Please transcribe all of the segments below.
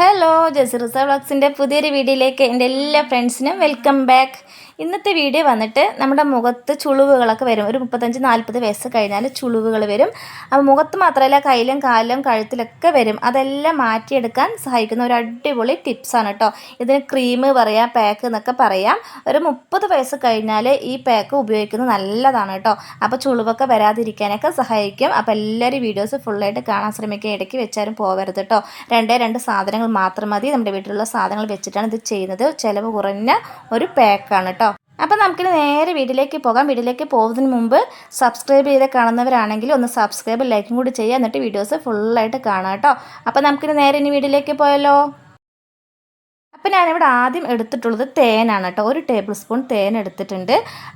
Hello ജസിറുസ വ്ളോഗ്സിന്റെ പുതിയൊരു വീഡിയോയിലേക്ക് എന്റെ എല്ലാ ഫ്രണ്ട്സിനും വെൽക്കം ബാക്ക്. ഇന്നത്തെ വീഡിയോ വന്നിട്ട് നമ്മുടെ മുഖത്ത് ചുളിവുകളൊക്കെ വരും. ഒരു മുപ്പത്തഞ്ച് നാൽപ്പത് വയസ്സ് കഴിഞ്ഞാൽ ചുളിവുകൾ വരും. അപ്പോൾ മുഖത്ത് മാത്രമല്ല കയ്യിലും കാലിലും കഴുത്തിലൊക്കെ വരും. അതെല്ലാം മാറ്റിയെടുക്കാൻ സഹായിക്കുന്ന ഒരു അടിപൊളി ടിപ്സാണ് കേട്ടോ. ഇതിന് ക്രീം പറയാം പാക്ക് എന്നൊക്കെ പറയാം. ഒരു മുപ്പത് വയസ്സ് കഴിഞ്ഞാൽ ഈ പാക്ക് ഉപയോഗിക്കുന്നത് നല്ലതാണ് കേട്ടോ. അപ്പോൾ ചുളിവൊക്കെ വരാതിരിക്കാനൊക്കെ സഹായിക്കും. അപ്പോൾ എല്ലാവരും വീഡിയോസ് ഫുള്ളായിട്ട് കാണാൻ ശ്രമിക്കുക. ഇടയ്ക്ക് വെച്ചാലും പോകരുത് കേട്ടോ. രണ്ടേ രണ്ട് സാധനങ്ങൾ മാത്രം മതി. നമ്മുടെ വീട്ടിലുള്ള സാധനങ്ങൾ വെച്ചിട്ടാണ് ഇത് ചെയ്യുന്നത്. ചിലവ് കുറഞ്ഞ ഒരു പാക്കാണ് കേട്ടോ അപ്പം നമുക്കിനി നേരെ വീട്ടിലേക്ക് പോകാം. വീട്ടിലേക്ക് പോകുന്നതിന് മുമ്പ് സബ്സ്ക്രൈബ് ചെയ്ത് കാണുന്നവരാണെങ്കിൽ ഒന്ന് സബ്സ്ക്രൈബ് ലൈക്കും കൂടി ചെയ്യുക. എന്നിട്ട് വീഡിയോസ് ഫുള്ളായിട്ട് കാണാം കേട്ടോ അപ്പം നമുക്കിനി നേരെ ഇനി വീട്ടിലേക്ക് പോയല്ലോ അപ്പോൾ ഞാനിവിടെ ആദ്യം എടുത്തിട്ടുള്ളത് തേനാണ് കേട്ടോ. ഒരു ടേബിൾ സ്പൂൺ തേൻ എടുത്തിട്ടുണ്ട്.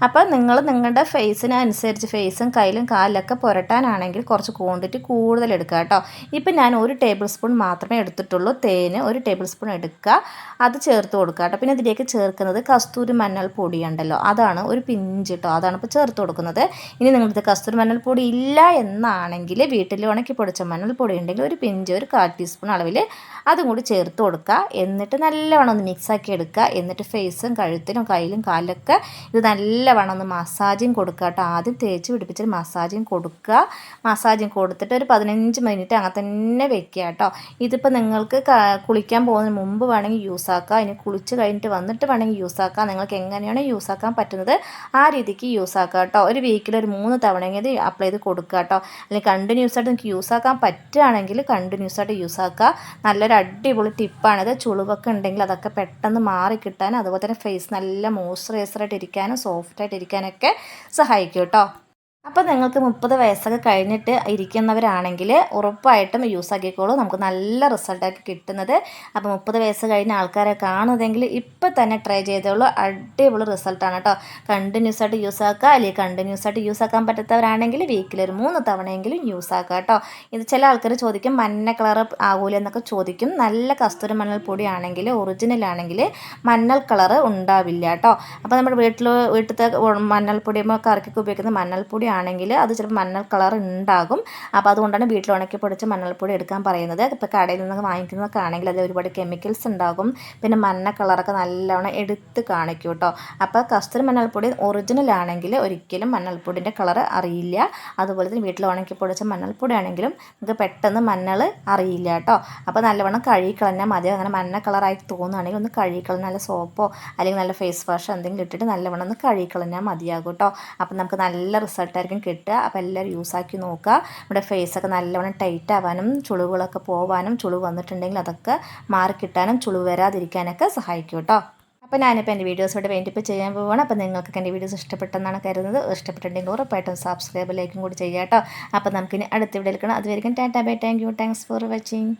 അപ്പോൾ നിങ്ങൾ നിങ്ങളുടെ ഫേസിനനുസരിച്ച് ഫേസും കയ്യിലും കാലിലൊക്കെ പുരട്ടാനാണെങ്കിൽ കുറച്ച് ക്വാണ്ടിറ്റി കൂടുതൽ എടുക്കുക കേട്ടോ. ഇപ്പം ഞാൻ ഒരു ടേബിൾ സ്പൂൺ മാത്രമേ എടുത്തിട്ടുള്ളൂ. തേന് ഒരു ടേബിൾ സ്പൂൺ എടുക്കുക. അത് ചേർത്ത് കൊടുക്കുക കേട്ടോ. പിന്നെ ഇതിലേക്ക് ചേർക്കുന്നത് കസ്തൂരി മഞ്ഞൾ പൊടിയുണ്ടല്ലോ അതാണ് ഒരു പിഞ്ച് കേട്ടോ. അതാണ് ഇപ്പോൾ ചേർത്ത് കൊടുക്കുന്നത്. ഇനി നിങ്ങളിത് കസ്തൂരി മഞ്ഞൾ പൊടി ഇല്ല എന്നാണെങ്കിൽ വീട്ടിൽ ഉണക്കി പൊടിച്ച മഞ്ഞൾ പൊടി ഉണ്ടെങ്കിൽ ഒരു പിഞ്ച് ഒരു കാൽ ടീസ്പൂൺ അളവിൽ അതും കൂടി ചേർത്ത് കൊടുക്കുക. എന്നിട്ട് നല്ലവണ്ണം ഒന്ന് മിക്സാക്കി എടുക്കുക. എന്നിട്ട് ഫേസും കഴുത്തിനും കയ്യിലും കാലിലൊക്കെ ഇത് നല്ലവണ്ണം ഒന്ന് മസാജിങ് കൊടുക്കുക കേട്ടോ. ആദ്യം തേച്ച് പിടിപ്പിച്ചിട്ട് മസാജിങ് കൊടുക്കുക. മസാജിങ് കൊടുത്തിട്ട് ഒരു പതിനഞ്ച് മിനിറ്റ് അങ്ങനെ തന്നെ വെക്കുക കേട്ടോ. ഇതിപ്പോൾ നിങ്ങൾക്ക് കുളിക്കാൻ പോകുന്നതിന് മുമ്പ് വേണമെങ്കിൽ യൂസ് ആക്കുക ഇനി കുളിച്ച് കഴിഞ്ഞിട്ട് വന്നിട്ട് വേണമെങ്കിൽ യൂസ് ആക്കുക നിങ്ങൾക്ക് എങ്ങനെയാണ് യൂസ് ആക്കാൻ പറ്റുന്നത് ആ രീതിക്ക് യൂസ് ആക്കുക കേട്ടോ. ഒരു വീക്കിൽ ഒരു മൂന്ന് തവണയെങ്കിൽ ഇത് അപ്ലൈ ചെയ്ത് കൊടുക്കുക കേട്ടോ. അല്ലെങ്കിൽ കണ്ടിന്യൂസ് ആയിട്ട് നിങ്ങൾക്ക് യൂസ് ആക്കാൻ പറ്റുകയാണെങ്കിൽ കണ്ടിന്യൂസ് ആയിട്ട് യൂസ് ആക്കുക. നല്ലൊരു അടിപൊളി ടിപ്പാണിത് ചുളിവൊക്കെ ഉണ്ടെങ്കിൽ അതൊക്കെ പെട്ടെന്ന് മാറി കിട്ടാനും അതുപോലെ തന്നെ ഫേസ് നല്ല മോയ്സ്ചറൈസറായിട്ട് ഇരിക്കാനും സോഫ്റ്റായിട്ട് ഇരിക്കാനൊക്കെ സഹായിക്കും കേട്ടോ. അപ്പോൾ നിങ്ങൾക്ക് മുപ്പത് വയസ്സൊക്കെ കഴിഞ്ഞിട്ട് ഇരിക്കുന്നവരാണെങ്കിൽ ഉറപ്പായിട്ടും യൂസ് ആക്കിക്കോളൂ. നമുക്ക് നല്ല റിസൾട്ടൊക്കെ കിട്ടുന്നത്. അപ്പോൾ മുപ്പത് വയസ്സ് കഴിഞ്ഞ ആൾക്കാരെ കാണുന്നതെങ്കിൽ ഇപ്പോൾ തന്നെ ട്രൈ ചെയ്തോളൂ. അടിപൊളി റിസൾട്ടാണ് കേട്ടോ കണ്ടിന്യൂസ് ആയിട്ട് യൂസ് ആക്കുക. അല്ലെങ്കിൽ കണ്ടിന്യൂസ് ആയിട്ട് യൂസ് ആക്കാൻ പറ്റാത്തവരാണെങ്കിൽ വീക്കിൽ ഒരു മൂന്ന് തവണയെങ്കിലും യൂസ് ആക്കുക കേട്ടോ ഇത് ചില ആൾക്കാർ ചോദിക്കും മഞ്ഞ കളർ ആകൂല എന്നൊക്കെ ചോദിക്കും. നല്ല കസ്തൂരി മണൽ പൊടിയാണെങ്കിൽ ഒറിജിനൽ ആണെങ്കിൽ മഞ്ഞൾ കളർ ഉണ്ടാവില്ല കേട്ടോ അപ്പോൾ നമ്മുടെ വീട്ടിൽ വീട്ടിലത്തെ മഞ്ഞൾപ്പൊടി കറിക്കൊക്കെ ഉപയോഗിക്കുന്ന മഞ്ഞൾപ്പൊടി ആണെങ്കിൽ അത് ചിലപ്പോൾ മഞ്ഞൾ കളർ ഉണ്ടാകും. അപ്പോൾ അതുകൊണ്ടാണ് വീട്ടിൽ ഉണക്കി പൊടിച്ച് മഞ്ഞൾപ്പൊടി എടുക്കാൻ പറയുന്നത്. ഇപ്പോൾ കടയിൽ നിന്ന് വാങ്ങിക്കുന്നതൊക്കെ ആണെങ്കിൽ അതിൽ ഒരുപാട് കെമിക്കൽസ് ഉണ്ടാകും. പിന്നെ മഞ്ഞ കളറൊക്കെ നല്ലവണ്ണം എടുത്ത് കാണിക്കും കേട്ടോ. അപ്പോൾ കസ്തൂരി മഞ്ഞൾപ്പൊടി ഒറിജിനൽ ആണെങ്കിൽ ഒരിക്കലും മഞ്ഞൾപ്പൊടിന്റെ കളർ അറിയില്ല. അതുപോലെ തന്നെ വീട്ടിൽ ഉണക്കി പൊടിച്ച മഞ്ഞൾപ്പൊടി ആണെങ്കിലും നമുക്ക് പെട്ടെന്ന് മഞ്ഞൾ അറിയില്ല കേട്ടോ. അപ്പോൾ നല്ലവണ്ണം കഴുകിക്കളഞ്ഞാൽ മതി. അങ്ങനെ മഞ്ഞ കളറായി തോന്നുകയാണെങ്കിൽ ഒന്ന് കഴുകിക്കളഞ്ഞ നല്ല സോപ്പോ അല്ലെങ്കിൽ നല്ല ഫേസ് വാഷോ എന്തെങ്കിലും ഇട്ടിട്ട് നല്ലവണ്ണം ഒന്ന് കഴുകിക്കളഞ്ഞാൽ മതിയാകും കേട്ടോ. അപ്പോൾ നമുക്ക് നല്ല റിസൾട്ട് ആയിരിക്കും കിട്ടുക. അപ്പോൾ എല്ലാവരും യൂസാക്കി നോക്കുക. നമ്മുടെ ഫേസൊക്കെ നല്ലവണ്ണം ടൈറ്റ് ആവാനും ചുളിവുകളൊക്കെ പോവാനും ചുളിവ് വന്നിട്ടുണ്ടെങ്കിൽ അതൊക്കെ മാറിക്കിട്ടാനും ചുളിവ് വരാതിരിക്കാനൊക്കെ സഹായിക്കും കേട്ടോ. അപ്പോൾ ഞാനിപ്പോൾ എന്റെ വീഡിയോസ് ഇവിടെ വേണ്ടിപ്പോൾ ചെയ്യാൻ പോവുകയാണ് അപ്പോൾ നിങ്ങൾക്ക് എന്റെ വീഡിയോസ് ഇഷ്ടപ്പെട്ടെന്നാണ് കരുതുന്നത്. ഇഷ്ടപ്പെട്ടിട്ടുണ്ടെങ്കിൽ ഉറപ്പായിട്ടും സബ്സ്ക്രൈബ് ലൈക്കും കൂടി ചെയ്യാം കേട്ടോ. അപ്പോൾ നമുക്കിനി അടുത്ത വീഡിയോയിൽ കാണാം. അതുവരെയും tata bye. Thank you thanks for watching